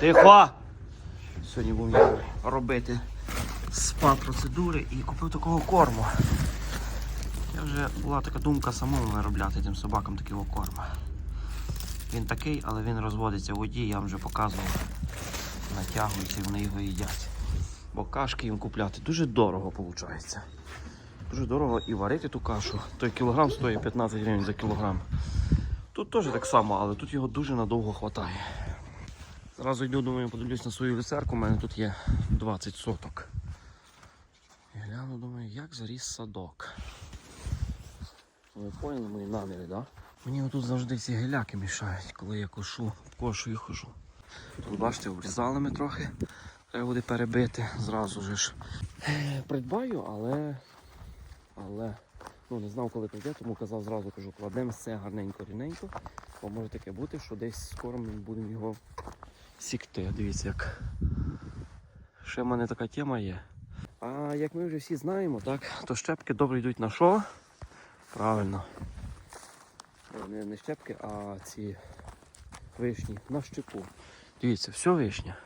Тихо! Сьогодні був я робити спа-процедури і купив такого корму. Я вже була така думка самому виробляти тим собакам такого корму. Він такий, але він розводиться в воді, я вам вже показував. Натягується і вони його їдять. Бо кашки їм купляти дуже дорого виходить. Дуже дорого і варити ту кашу. Той кілограм стоїть 15 гривень за кілограм. Тут теж так само, але тут його дуже надовго вистачає. Зразу йду, думаю, подивлюсь на свою люцерку, у мене тут є 20 соток. І гляну, думаю, як заріс садок. Ви поняли мої наміри, так? Да? Мені тут завжди ці геляки мішають, коли я кошу, кошую хожу. Тут бачите, обрізали ми трохи. Треба буде перебити зразу же ж. Е, Придбаю, але. Але. Ну, не знав, коли прийде, тому казав зразу кажу, кладемо все гарненько рівненько. Бо може таке бути, що десь скоро ми будемо його сікти. Дивіться, як. Ще в мене така тема є. А як ми вже всі знаємо, так, то щепки добре йдуть на що? Правильно. Е, Не, не щепки, а ці вишні на щепу. Дивіться, все вишня.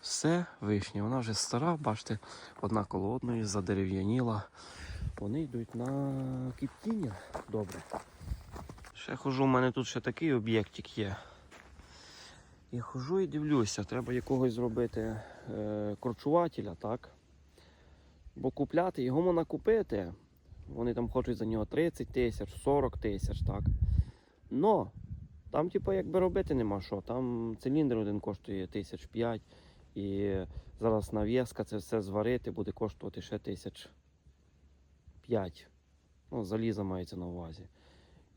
Все вишня. Вона вже стара, бачите, одна коло одної задерев'яніла. Вони йдуть на кіптіння. Добре. Ще хожу, у мене тут ще такий об'єктик є. І хожу і дивлюся, треба якогось зробити е, корчувателя, так? Бо купляти його можна купити. Вони там хочуть за нього 30 тисяч, 40 тисяч, так. Но там, типу, якби робити нема що. Там циліндр один коштує тисяч п'ять. І зараз нав'язка це все зварити буде коштувати ще тисяч п'ять. Ну, заліза мається на увазі.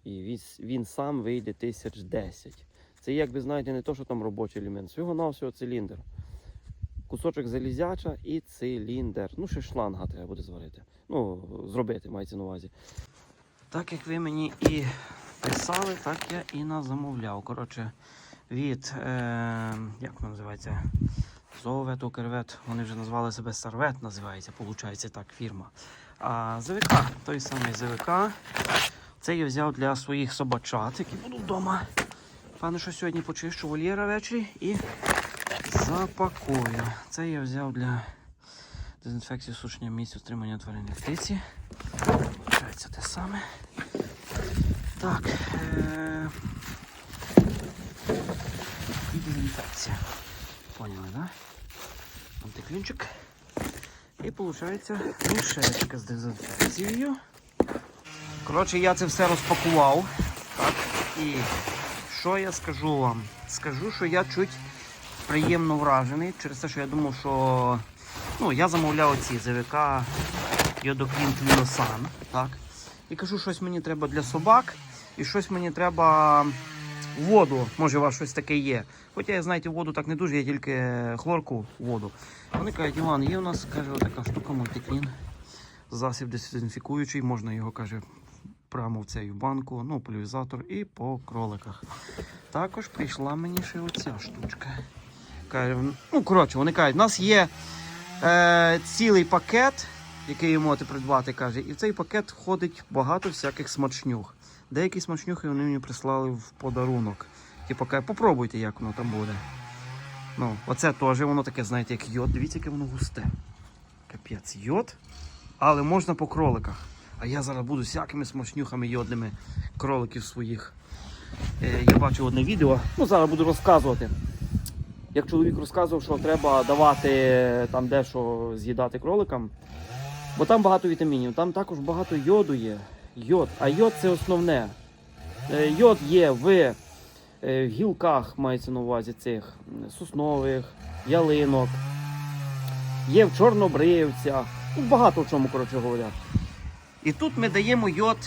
І він, він сам вийде тисяч десять. Це якби знаєте, не то, що там робочий елемент, всього на всього циліндр. Кусочок залізяча і циліндр. Ну, ще шланга треба буде зварити. Ну, зробити, мається на увазі. Так як ви мені і писали, так я і назамовляв. Коротше, від, е, як воно називається? Зовет, Укрвет, вони вже назвали себе Сарвет, називається, виходить так, фірма. А ЗВК, той самий ЗВК. Це я взяв для своїх собачат, які будуть вдома. Пане, що сьогодні почищу вольєра ввечері і запакую. Це я взяв для дезінфекції сушення місць утримання тваринної птиці. Получається те саме. Так. Е- і дезінфекція. Поняли, да? Антиклінчик. І виходить мішечка з дезінфекцією. Коротше, я це все розпакував. Так. І що я скажу вам? Скажу, що я чуть приємно вражений через те, що я думав, що ну, я замовляв ці ЗВК Йодоклін Кліносан. І кажу, щось мені треба для собак, і щось мені треба воду. Може, у вас щось таке є. Хоча я, знаєте, воду так не дуже, я тільки хлорку воду. Вони кажуть, Іван, є у нас каже, така штука Монтеклін. Засіб дезінфікуючий, можна його каже прямо в цей банку, ну, пульверизатор і по кроликах. Також прийшла мені ще оця штучка. Ну, коротше, вони кажуть, у нас є е, цілий пакет, який ви можете придбати, каже, і в цей пакет входить багато всяких смачнюх. Деякі смачнюхи вони мені прислали в подарунок. Типу, каже, попробуйте, як воно там буде. Ну, оце теж воно таке, знаєте, як йод. Дивіться, яке воно густе. Капець, йод. Але можна по кроликах. А я зараз буду всякими смачнюхами йодними кроликів своїх. Е, я бачив одне відео, ну зараз буду розказувати. Як чоловік розказував, що треба давати там дещо з'їдати кроликам, бо там багато вітамінів, там також багато йоду є. Йод. А йод це основне. Е, Йод є в е, гілках, мається на увазі цих соснових, ялинок, є в чорнобривцях. Ну, багато в чому, коротше говоря. І тут ми даємо йод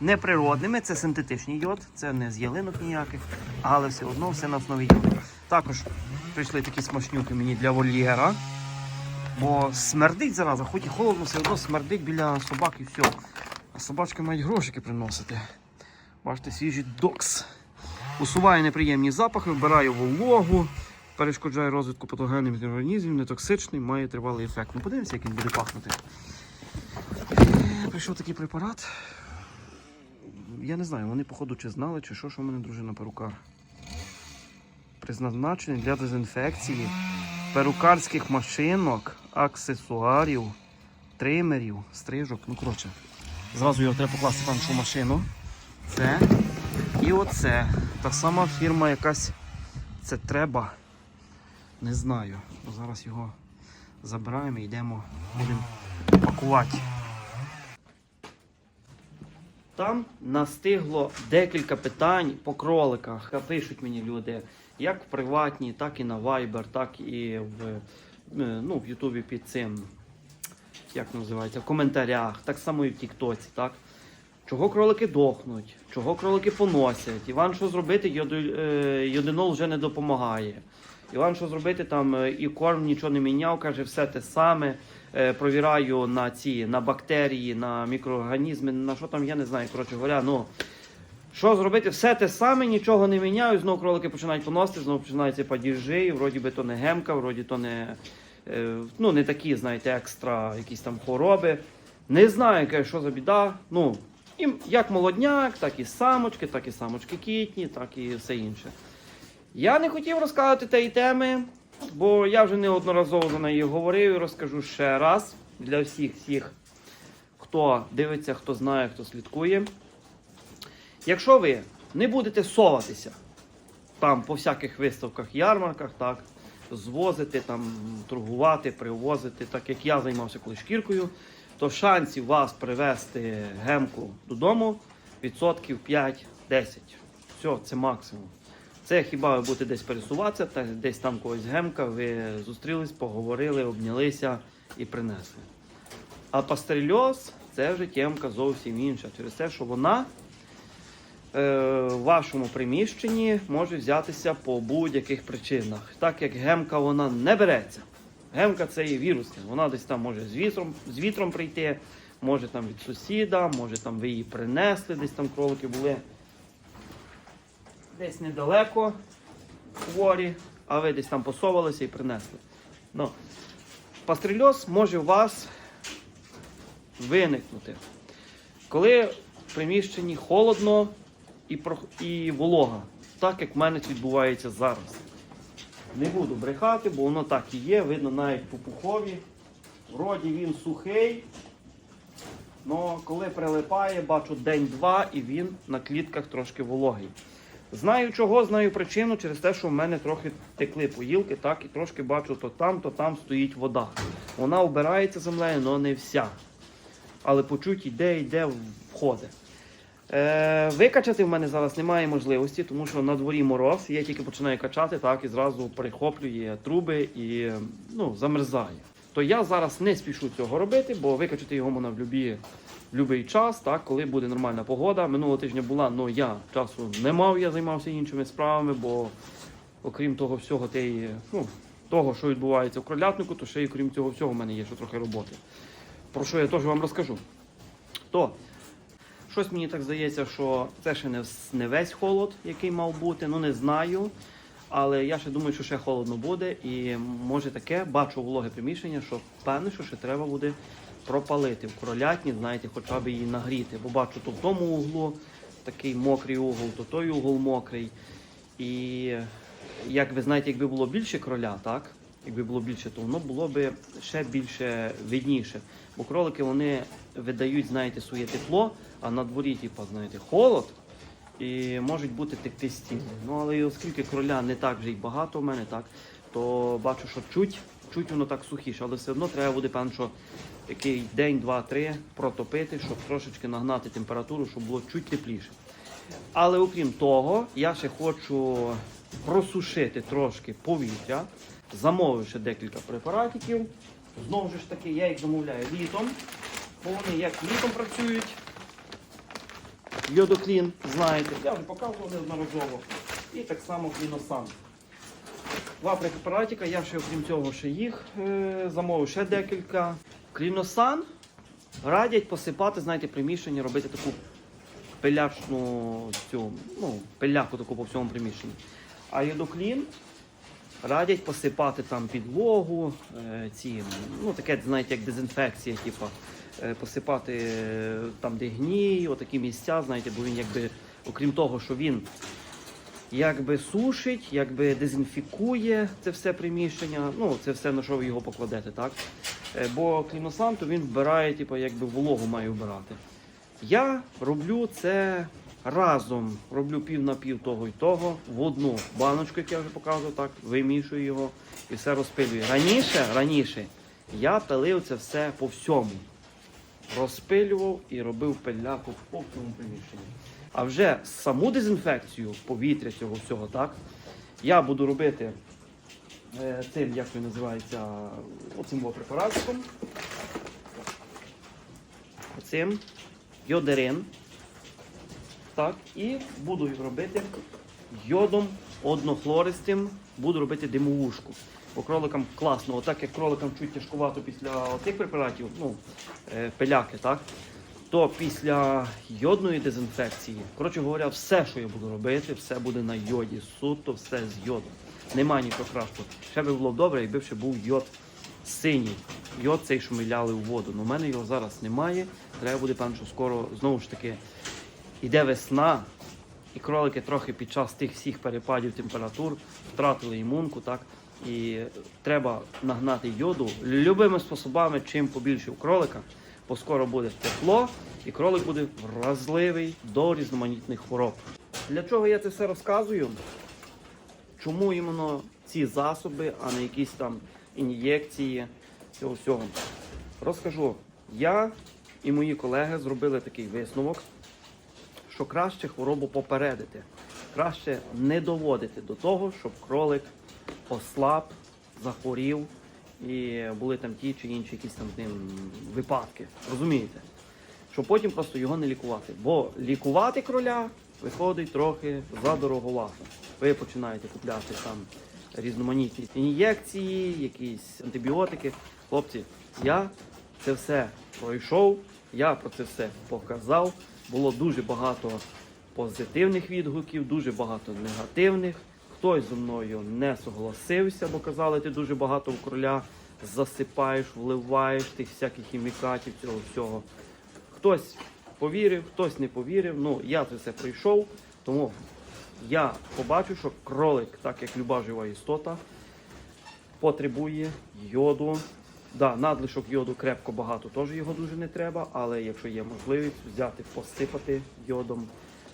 неприродними, це синтетичний йод, це не з ялинок ніяких, але все одно все на основі йоду. Також прийшли такі смачнюки мені для вольєра. Бо смердить зараза, хоч і холодно, все одно смердить біля собак і все. А собачки мають грошики приносити. Бачите, свіжий докс. Усуває неприємні запахи, вбирає вологу, перешкоджає розвитку патогенних організмів, нетоксичний, має тривалий ефект. Ну подивимося, як він буде пахнути. Прийшов такий препарат. Я не знаю, вони, походу, чи знали, чи що, що в мене дружина перукар. призначений для дезінфекції перукарських машинок, аксесуарів, тримерів, стрижок. Ну, коротше, зразу його треба покласти там в машину. Це і оце. Та сама фірма якась. Це треба. Не знаю. Ну, Зараз його забираємо і йдемо, будемо пакувати. Там настигло декілька питань по кроликах. Пишуть мені люди, як в приватній, так і на Viber, так і в, е, ну, в Ютубі під цим, як називається, в коментарях, так само і в Тіктоці, так? Чого кролики дохнуть, чого кролики поносять. Іван, що зробити, е, йодинол вже не допомагає. Іван, що зробити, там е, і корм нічого не міняв, каже, все те саме. Е, провіраю на ці на бактерії, на мікроорганізми, на що там, я не знаю. Коротше говоря, ну що зробити, все те саме, нічого не міняю. Знову кролики починають поносити, знову починаються падіжі, вроді би то не гемка, вроді то не, е, ну, не такі, знаєте, екстра якісь там хвороби. Не знаю, що за біда. Ну, і як молодняк, так і самочки, так і самочки кітні, так і все інше. Я не хотів розказувати тієї теми, бо я вже неодноразово за неї говорив і розкажу ще раз для всіх, всіх, хто дивиться, хто знає, хто слідкує. Якщо ви не будете соватися там по всяких виставках, ярмарках, так, звозити, там, торгувати, привозити, так як я займався колись шкіркою, то шансів вас привезти гемку додому відсотків 5-10. Все, це максимум. Це хіба ви будете десь пересуватися, та десь там когось гемка, ви зустрілись, поговорили, обнялися і принесли. А пастерельоз це вже тємка зовсім інша. Через те, що вона е, в вашому приміщенні може взятися по будь-яких причинах. Так як гемка вона не береться. Гемка це є вірусна. Вона десь там може з вітром, з вітром прийти, може там від сусіда, може там ви її принесли, десь там кролики були десь недалеко хворі, а ви десь там посовалися і принесли. Ну, пастрильоз може у вас виникнути. Коли в приміщенні холодно і, прох- і волога, так як в мене це відбувається зараз. Не буду брехати, бо воно так і є, видно навіть по пухові. Вроді він сухий, але коли прилипає, бачу день-два і він на клітках трошки вологий. Знаю чого, знаю причину через те, що в мене трохи текли поїлки, так, і трошки бачу, то там, то там стоїть вода. Вона обирається землею, але не вся. Але почуть йде, йде, входить. Е, викачати в мене зараз немає можливості, тому що на дворі мороз, я тільки починаю качати, так і зразу прихоплює труби і ну, замерзає. То я зараз не спішу цього робити, бо викачати його можна в любі, будь-який час, так, коли буде нормальна погода. Минулого тижня була, але я часу не мав, я займався іншими справами, бо окрім того всього, теї, ну, того, що відбувається в кролятнику, то ще й крім цього всього в мене є ще трохи роботи. Про що я теж вам розкажу. То Щось мені так здається, що це ще не, не весь холод, який мав бути, ну не знаю. Але я ще думаю, що ще холодно буде. І може таке, бачу вологе приміщення, що певне, що ще треба буде пропалити в кролятні, знаєте, хоча б її нагріти. Бо бачу, то в тому углу такий мокрий угол, то той угол мокрий. І як ви знаєте, якби було більше кроля, так? Якби було більше, то воно було б ще більше видніше. Бо кролики вони видають, знаєте, своє тепло, а на дворі, типу, знаєте, холод і можуть бути текти стіни. Ну але оскільки кроля не так вже й багато в мене, так, то бачу, що чуть, чуть воно так сухіше, але все одно треба буде, певно, що який день, два, три протопити, щоб трошечки нагнати температуру, щоб було чуть тепліше. Але окрім того, я ще хочу просушити трошки повітря, замовивши декілька препаратиків. Знову ж таки, я їх замовляю літом, бо вони як літом працюють. Йодоклін, знаєте, я вже показував неодноразово. І так само кліносан. Два препаратика, я ще окрім цього ще їх е, замовив ще декілька. Кліносан радять посипати, знаєте, приміщення, робити таку пилячну цю, ну, пиляку таку по всьому приміщенні. А йодоклін радять посипати там підлогу, е, ці, ну таке, знаєте, як дезінфекція, типу, посипати е, там, де гній, отакі місця, знаєте, бо він якби, окрім того, що він якби сушить, якби дезінфікує це все приміщення. Ну, це все на що ви його покладете, так? Е, Бо клімосан, то він вбирає, типу, якби вологу має вбирати. Я роблю це разом. Роблю пів на пів того і того в одну баночку, як я вже показував, так, вимішую його і все розпилюю. Раніше, раніше я пилив це все по всьому. Розпилював і робив пиляку по всьому приміщенні. А вже саму дезінфекцію повітря цього всього, так, я буду робити е, цим, як він називається, оцим препаратиком. Оцим йодерин. Так, і буду робити йодом однохлористим, буду робити димовушку. Бо кроликам класно, отак як кроликам чуть тяжкувато після цих препаратів, ну, е, пиляки, так? То після йодної дезінфекції, коротше говоря, все, що я буду робити, все буде на йоді. Суто все з йодом. Нема нічого кращого. Ще би було добре, якби ще був йод синій. Йод цей, що ми ляли у воду. Ну, в мене його зараз немає. Треба буде, певно, що скоро знову ж таки іде весна, і кролики трохи під час тих всіх перепадів температур втратили імунку, так? І треба нагнати йоду любими способами, чим побільше у кролика, бо скоро буде тепло, і кролик буде вразливий до різноманітних хвороб. Для чого я це все розказую? Чому іменно ці засоби, а не якісь там ін'єкції цього всього? Розкажу. Я і мої колеги зробили такий висновок, що краще хворобу попередити, краще не доводити до того, щоб кролик ослаб, захворів і були там ті чи інші якісь там з ним випадки. Розумієте? Щоб потім просто його не лікувати. Бо лікувати кроля виходить трохи задороговато. Ви починаєте купляти там різноманітні ін'єкції, якісь антибіотики. Хлопці, я це все пройшов, я про це все показав. Було дуже багато позитивних відгуків, дуже багато негативних. Хтось зі мною не согласився, бо казали, ти дуже багато в кроля засипаєш, вливаєш тих всяких хімікатів, цього всього. Хтось повірив, хтось не повірив. Ну, я це все пройшов, тому я побачу, що кролик, так як люба жива істота, потребує йоду. Да, надлишок йоду крепко багато, теж його дуже не треба, але якщо є можливість взяти, посипати йодом,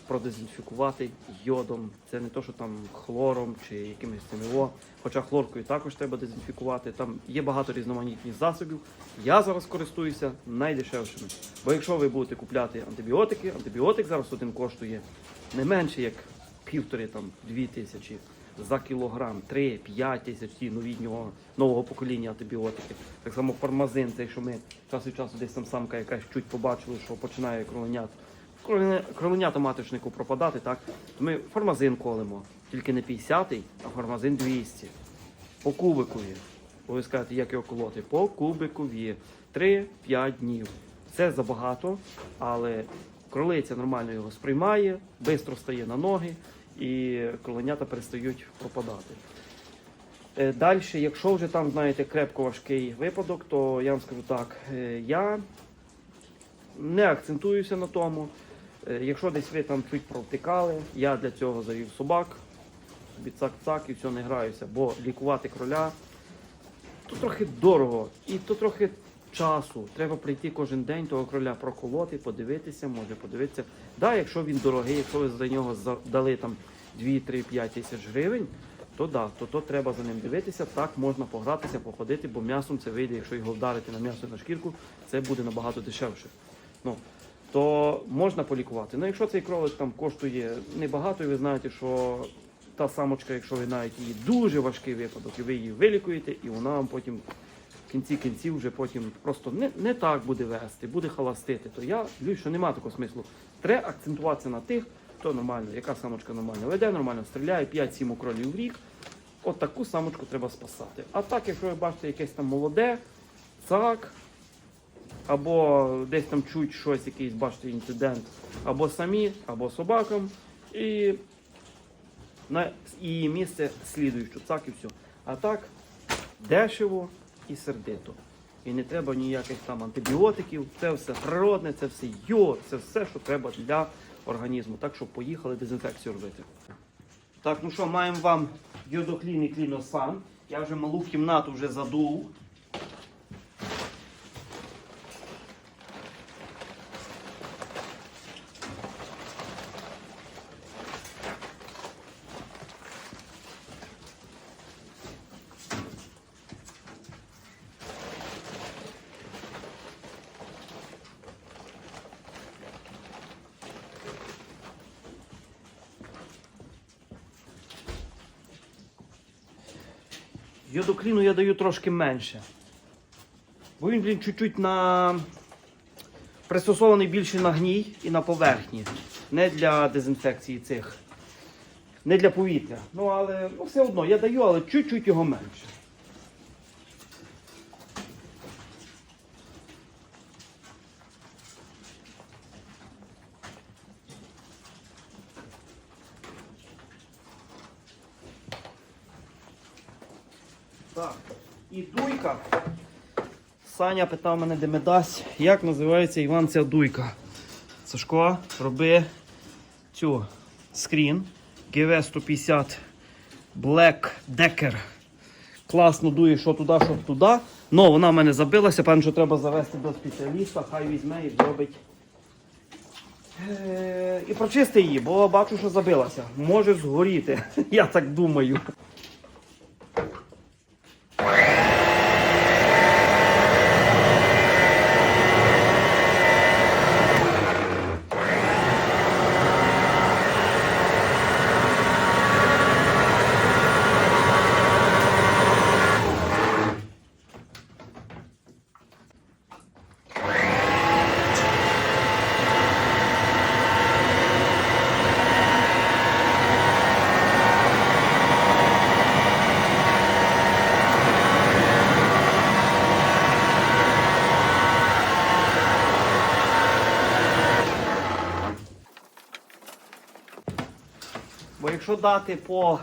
продезінфікувати йодом. Це не то, що там хлором чи якимось цим о. Хоча хлоркою також треба дезінфікувати. Там є багато різноманітних засобів. Я зараз користуюся найдешевшими. Бо якщо ви будете купляти антибіотики, антибіотик зараз один коштує не менше як півтори там дві тисячі за кілограм, 3-5 тисяч новітнього нового покоління антибіотики. Так само формазин, цей, що ми час від часу десь там самка якась чуть побачили, що починає кроленят. Кроленя- Кроленята маточнику пропадати, так? Ми формазин колемо, тільки не 50-й, а формазин 200. По кубикові. Ви скажете, як його колоти? По кубикові. 3-5 днів. Це забагато, але кролиця нормально його сприймає, швидко стає на ноги і кроленята перестають пропадати. Далі, якщо вже там, знаєте, крепко важкий випадок, то я вам скажу так, е, я не акцентуюся на тому. Е, Якщо десь ви там чуть провтикали, я для цього завів собак, собі цак-цак і все не граюся, бо лікувати кроля то трохи дорого і то трохи часу. Треба прийти кожен день того кроля проколоти, подивитися, може подивитися. Да, якщо він дорогий, якщо ви за нього дали там 2-3-5 тисяч гривень, то да, то, то треба за ним дивитися. Так можна погратися, походити, бо м'ясом це вийде, якщо його вдарити на м'ясо на шкірку, це буде набагато дешевше. Ну, то можна полікувати. Ну, якщо цей кролик там коштує небагато, і ви знаєте, що та самочка, якщо ви навіть її дуже важкий випадок, і ви її вилікуєте, і вона вам потім в кінці кінців вже потім просто не, не так буде вести, буде халастити, то я дивлюсь, що немає такого смислу. Треба акцентуватися на тих, хто нормально, яка самочка нормально веде, нормально стріляє, 5-7 кролів в рік. От таку самочку треба спасати. А так, якщо ви бачите якесь там молоде, цак, або десь там чуть щось, якийсь бачите інцидент, або самі, або собакам, і на її місце слідуючу, цак і все. А так, дешево і сердито. І не треба ніяких там антибіотиків, це все природне, це все йод, це все, що треба для організму. Так що поїхали дезінфекцію робити. Так, ну що, маємо вам йодоклін і кліносан. Я вже малу кімнату вже задув. Йодокліну я даю трошки менше. Бо він, блін, чуть-чуть на... пристосований більше на гній і на поверхні. Не для дезінфекції цих. Не для повітря. Ну, але ну, все одно я даю, але чуть-чуть його менше. Так. І дуйка. Саня питав мене, де ми дасть, як називається Іван ця дуйка. Сашко, роби цю скрін GV150 Black Decker. Класно дує, що туди, що туди. Ну, вона в мене забилася, певно, що треба завести до спеціаліста, хай візьме і зробить. Е, І прочисти її, бо бачу, що забилася. Може згоріти. Я так думаю. якщо дати по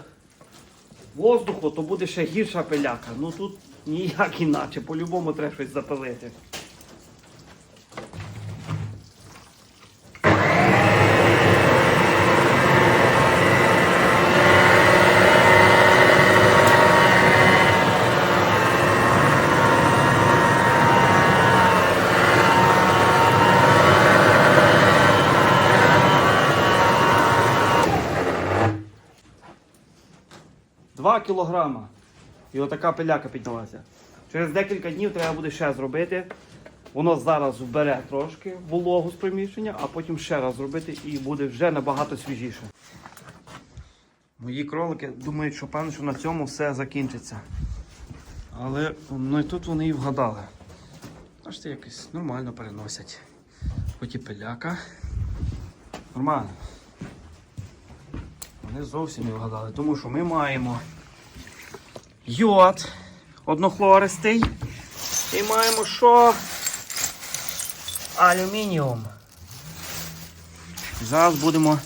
воздуху, то буде ще гірша пиляка. Ну тут ніяк інакше, по-любому треба щось запилити. 2 кг. І отака пиляка піднялася. Через декілька днів треба буде ще зробити. Воно зараз вбере трошки вологу з приміщення, а потім ще раз зробити і буде вже набагато свіжіше. Мої кролики думають, що певно, що на цьому все закінчиться. Але ну і тут вони і вгадали. Аж це якось нормально переносять. Хоч і пиляка. Нормально. Вони зовсім не вгадали, тому що ми маємо йод однохлористий і маємо що? Алюмініум. Зараз будемо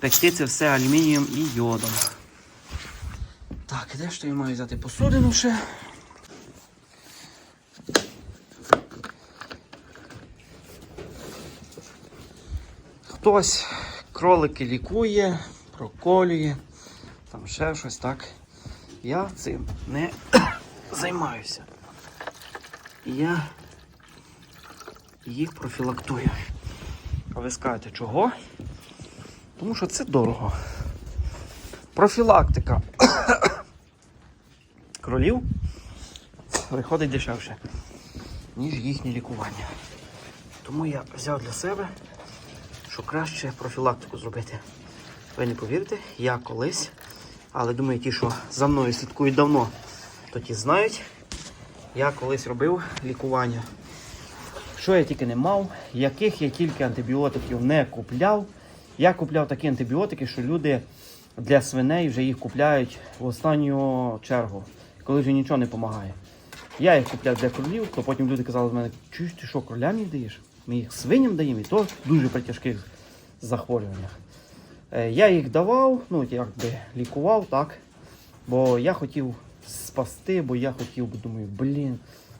пекти це все алюмінієм і йодом. Так, де ж то я маю взяти посудину ще? Хтось кролики лікує, проколює, там ще щось так. Я цим не займаюся. Я їх профілактую. А ви скажете, чого? Тому що це дорого. Профілактика кролів виходить дешевше, ніж їхнє лікування. Тому я взяв для себе, що краще профілактику зробити. Ви не повірите, я колись, але думаю, ті, що за мною слідкують давно, то ті знають, я колись робив лікування. Що я тільки не мав, яких я тільки антибіотиків не купляв. Я купляв такі антибіотики, що люди для свиней вже їх купляють в останню чергу, коли вже нічого не допомагає. Я їх купляв для кролів, то потім люди казали з мене, чуєш, ти що, кролям їх даєш? Ми їх свиням даємо, і то дуже при тяжких захворюваннях. Е, Я їх давав, ну якби лікував, так. Бо я хотів спасти, бо я хотів, бо думаю, блін,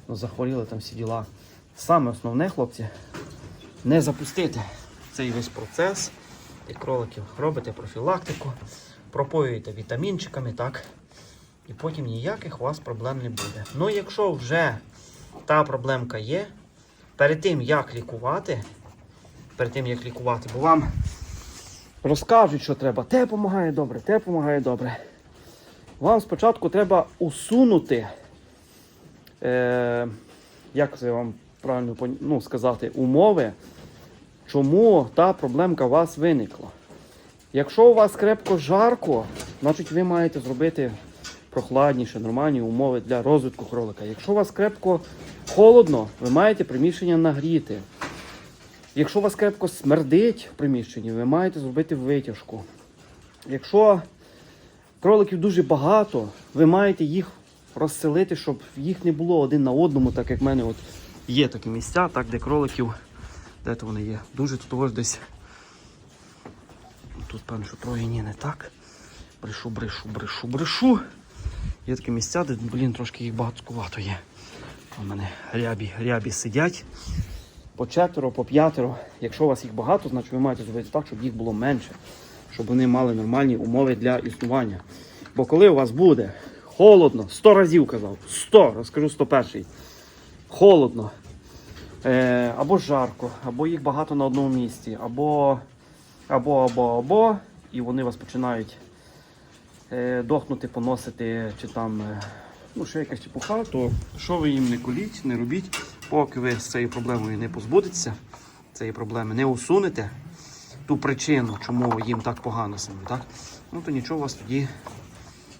ну захворіли там всі діла. Саме основне, хлопці, не запустити цей весь процес. І кроликів робите профілактику, пропоюєте вітамінчиками, так? І потім ніяких у вас проблем не буде. Ну, якщо вже та проблемка є, перед тим як лікувати, перед тим як лікувати, бо вам розкажуть, що треба. Те допомагає добре, те допомагає добре. Вам спочатку треба усунути, е, як це вам правильно ну, сказати, умови, чому та проблемка у вас виникла. Якщо у вас крепко жарко, значить ви маєте зробити прохладніше, нормальні умови для розвитку кролика. Якщо у вас крепко холодно, ви маєте приміщення нагріти. Якщо у вас крепко смердить в приміщенні, ви маєте зробити витяжку. Якщо кроликів дуже багато, ви маєте їх розселити, щоб їх не було один на одному, так як в мене от є такі місця, так, де кроликів, де то вони є. Дуже тут ось десь. Тут певно, що троє ні, не так. Брешу, брешу, брешу, брешу. Є такі місця, де, блін, трошки їх багатскувато є. У мене рябі, рябі сидять по четверо, по п'ятеро. Якщо у вас їх багато, значить ви маєте зробити так, щоб їх було менше, щоб вони мали нормальні умови для існування. Бо коли у вас буде холодно, 100 разів казав, 100, розкажу 101, холодно, е, або жарко, або їх багато на одному місці, або, або, або, або, і вони вас починають е, дохнути, поносити, чи там е, ну, ще якась чепуха, то що ви їм не коліть, не робіть, поки ви з цією проблемою не позбудетеся, цієї проблеми не усунете ту причину, чому їм так погано самим, так? Ну то нічого вас тоді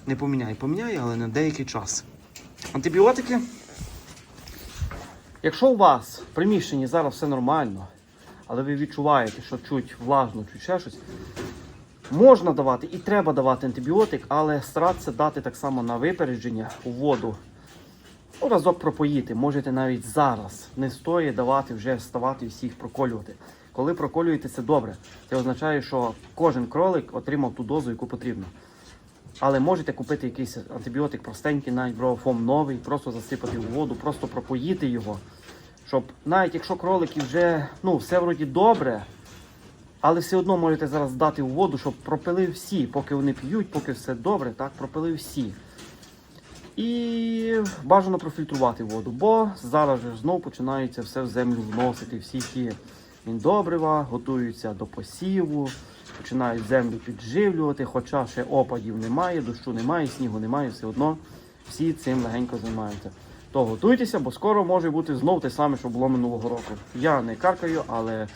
не поміняє. Поміняє, але на деякий час. Антибіотики. Якщо у вас в приміщенні зараз все нормально, але ви відчуваєте, що чуть влажно, чуть ще щось, можна давати і треба давати антибіотик, але старатися дати так само на випередження у воду. Ну, разок пропоїти, можете навіть зараз. Не стоїть давати вже вставати і всіх проколювати. Коли проколюєте, це добре. Це означає, що кожен кролик отримав ту дозу, яку потрібно. Але можете купити якийсь антибіотик простенький, навіть брофом новий, просто засипати в воду, просто пропоїти його. Щоб навіть якщо кролики вже ну, все вроді добре, але все одно можете зараз дати воду, щоб пропили всі, поки вони п'ють, поки все добре, так, пропили всі. І бажано профільтрувати воду, бо зараз же знов починається все в землю вносити, всі ті міндобрива, готуються до посіву, починають землю підживлювати, хоча ще опадів немає, дощу немає, снігу немає, все одно всі цим легенько займаються. То готуйтеся, бо скоро може бути знов те саме, що було минулого року. Я не каркаю, але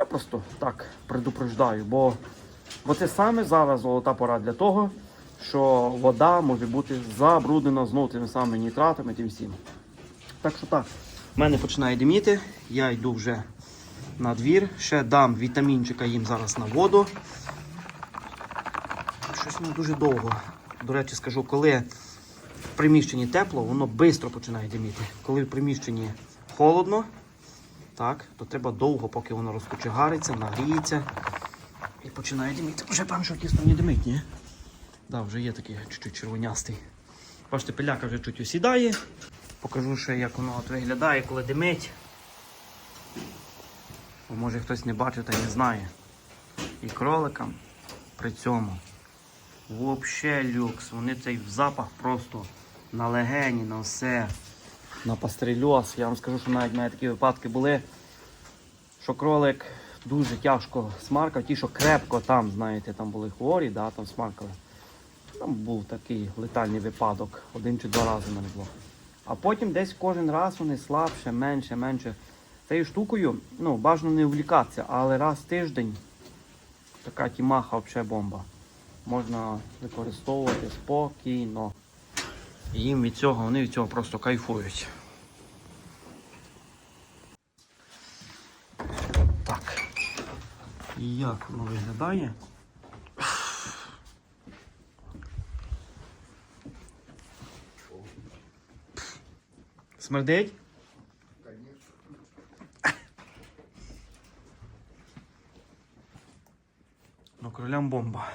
я просто так предупреждаю, бо, бо це саме зараз золота пора для того, що вода може бути забруднена знову тими самими нітратами, тим всім. Так що так, в мене починає диміти, я йду вже на двір, ще дам вітамінчика їм зараз на воду. Щось не дуже довго. До речі, скажу, коли в приміщенні тепло, воно швидко починає диміти. Коли в приміщенні холодно, так, то треба довго, поки воно розкочегариться, нагріється і починає диміти. Вже пан що тісно не димить, ні? Да, вже є такий чуть-чуть червонястий. Бачите, пиляка вже чуть осідає. Покажу ще, як воно от виглядає, коли димить. Бо може хтось не бачить та не знає. І кроликам при цьому взагалі люкс. Вони цей запах просто на легені, на все. На пастрельоз. Я вам скажу, що навіть мене такі випадки були, що кролик дуже тяжко смаркав, ті, що крепко там, знаєте, там були хворі, да, там смаркали. Там був такий летальний випадок, один чи два рази в мене було. А потім десь кожен раз вони слабше, менше, менше. Цією штукою ну, бажано не увлікатися, але раз в тиждень така тімаха взагалі бомба. Можна використовувати спокійно. І їм від цього, вони від цього просто кайфують. Так. Як воно виглядає? Смердить? Ну, кролям бомба.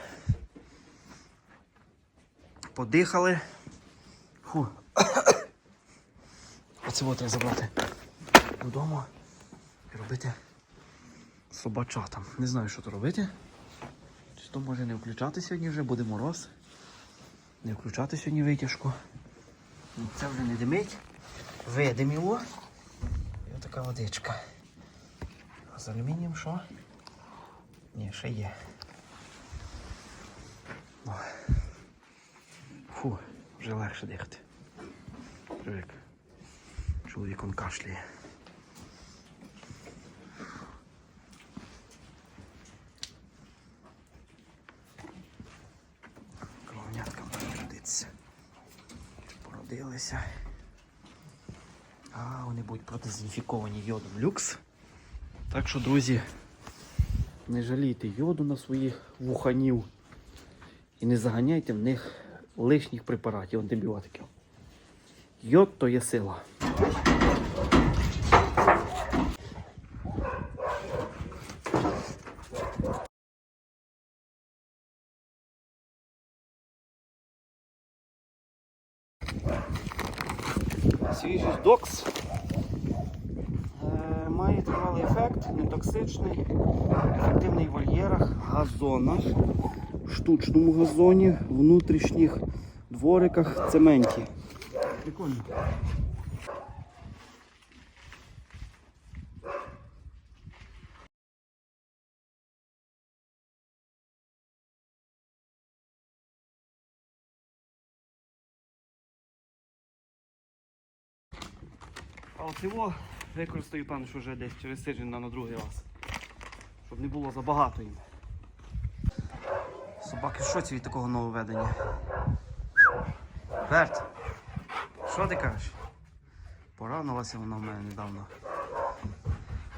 Подихали. Фу. Оце треба забрати додому і робити собачатам. Не знаю, що то робити. Чи Що може не включати сьогодні вже, буде мороз. Не включати сьогодні витяжку. Ну, Це вже не димить. Видиміло. І отака водичка. А з алюмінієм що? Ні, ще є. Фу, вже легше дихати. Привик. Чоловік он кашляє. Колонятка може родитися. Породилися. А, вони будуть продезінфіковані йодом люкс. Так що, друзі, не жалійте йоду на своїх вуханів і не заганяйте в них лишніх препаратів, антибіотиків. Йод то є сила. Свіжий докс е, має тривалий ефект, нетоксичний, ефективний в вольєрах, газонах, штучному газоні, внутрішніх двориках, цементі. Прикольно. А от його використаю, певно, що вже десь через тиждень на, на другий раз. Щоб не було забагато їм. Собаки в шоці від такого нововведення. Берт, що ти кажеш? Поранилася вона в мене недавно.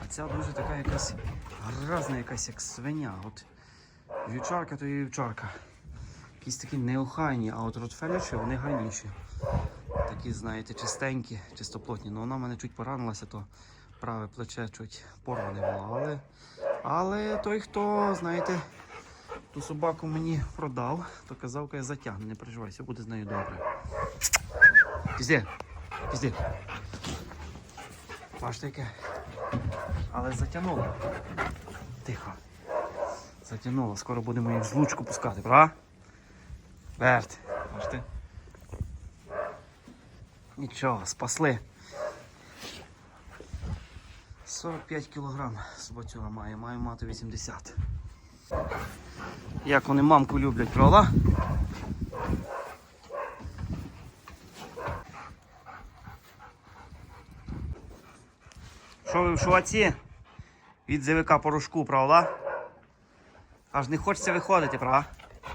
А ця дуже така якась гразна якась як свиня. От вівчарка то є вівчарка. Якісь такі неохайні, а от ротфелічі вони гарніші. Такі, знаєте, чистенькі, чистоплотні. Ну вона в мене чуть поранилася, то праве плече чуть порване було. Але, але той, хто, знаєте, ту собаку мені продав, то казав, що я затягне, не переживай, все буде з нею добре. Пізде, пізде. Бачите яке? Але затягнуло. Тихо. Затягнуло. Скоро будемо їх з лучку пускати, правда? Берт, бачите? Нічого, спасли. 45 кілограм собацюра має, має мати 80. Як вони мамку люблять, правда? Що ви в шоці? Від ЗВК порошку, правда? Аж не хочеться виходити, правда?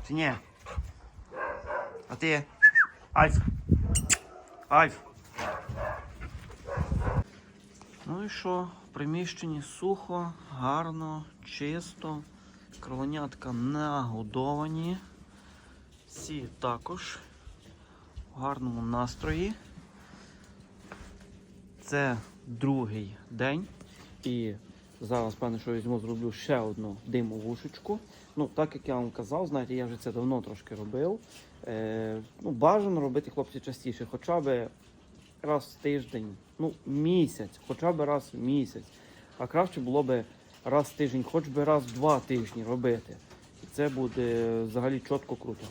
Чи ні? А ти? Альф. Альф. Ну і що? В приміщенні сухо, гарно, чисто. Кролонятка нагодовані. Всі також в гарному настрої. Це другий день. І зараз, певне, що візьму, зроблю ще одну димовушечку. Ну, так як я вам казав, знаєте, я вже це давно трошки робив. Е, ну, бажано робити хлопці частіше, хоча б раз в тиждень, ну, місяць, хоча б раз в місяць. А краще було б раз в тиждень, хоч би раз в два тижні робити. І це буде взагалі чітко круто.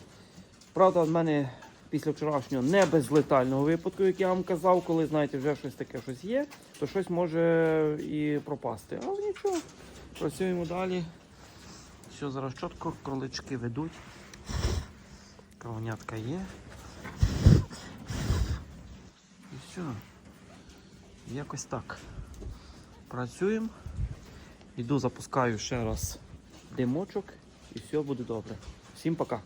Правда, в мене після вчорашнього не без летального випадку, як я вам казав, коли знаєте, вже щось таке щось є, то щось може і пропасти. Але нічого, працюємо далі. Все зараз чітко, кролички ведуть. Кровнятка є. І все. Якось так. Працюємо. Іду, запускаю ще раз димочок і все буде добре. Всім пока.